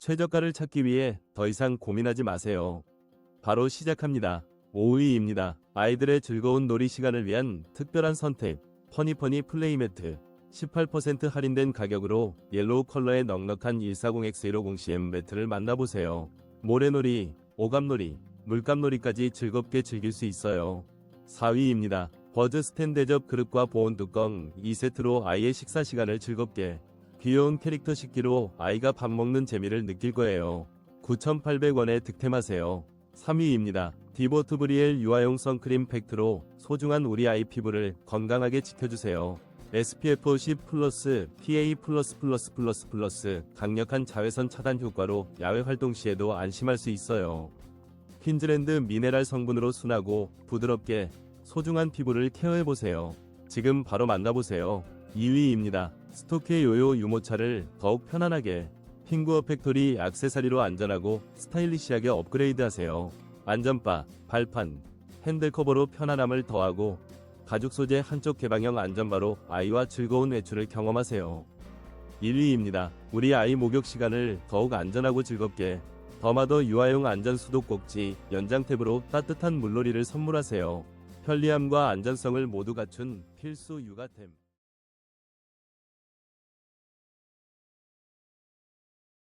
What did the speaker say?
최저가를 찾기 위해 더 이상 고민하지 마세요. 바로 시작합니다. 5위입니다. 아이들의 즐거운 놀이 시간을 위한 특별한 선택. 퍼니퍼니 플레이매트. 18% 할인된 가격으로 옐로우 컬러의 넉넉한 140X150CM 매트를 만나보세요. 모래놀이, 오감놀이, 물감놀이까지 즐겁게 즐길 수 있어요. 4위입니다. 버즈 스탠 대접 그릇과 보온 뚜껑 2세트로 아이의 식사 시간을 즐겁게 귀여운 캐릭터 식기로 아이가 밥 먹는 재미를 느낄 거예요. 9,800원에 득템하세요. 3위입니다. 디보트 브리엘 유아용 선크림 팩트로 소중한 우리 아이 피부를 건강하게 지켜주세요. SPF 10 플러스 PA 플러스 플러스 플러스 플러스 강력한 자외선 차단 효과로 야외 활동 시에도 안심할 수 있어요. 퀸즈랜드 미네랄 성분으로 순하고 부드럽게 소중한 피부를 케어해보세요. 지금 바로 만나보세요. 2위입니다. 스토케 요요 유모차를 더욱 편안하게 핑구어 팩토리 액세서리로 안전하고 스타일리시하게 업그레이드하세요. 안전바, 발판, 핸들 커버로 편안함을 더하고 가죽 소재 한쪽 개방형 안전바로 아이와 즐거운 외출을 경험하세요. 1위입니다. 우리 아이 목욕 시간을 더욱 안전하고 즐겁게 더마더 유아용 안전 수도 꼭지 연장 탭으로 따뜻한 물놀이를 선물하세요. 편리함과 안전성을 모두 갖춘 필수 육아템.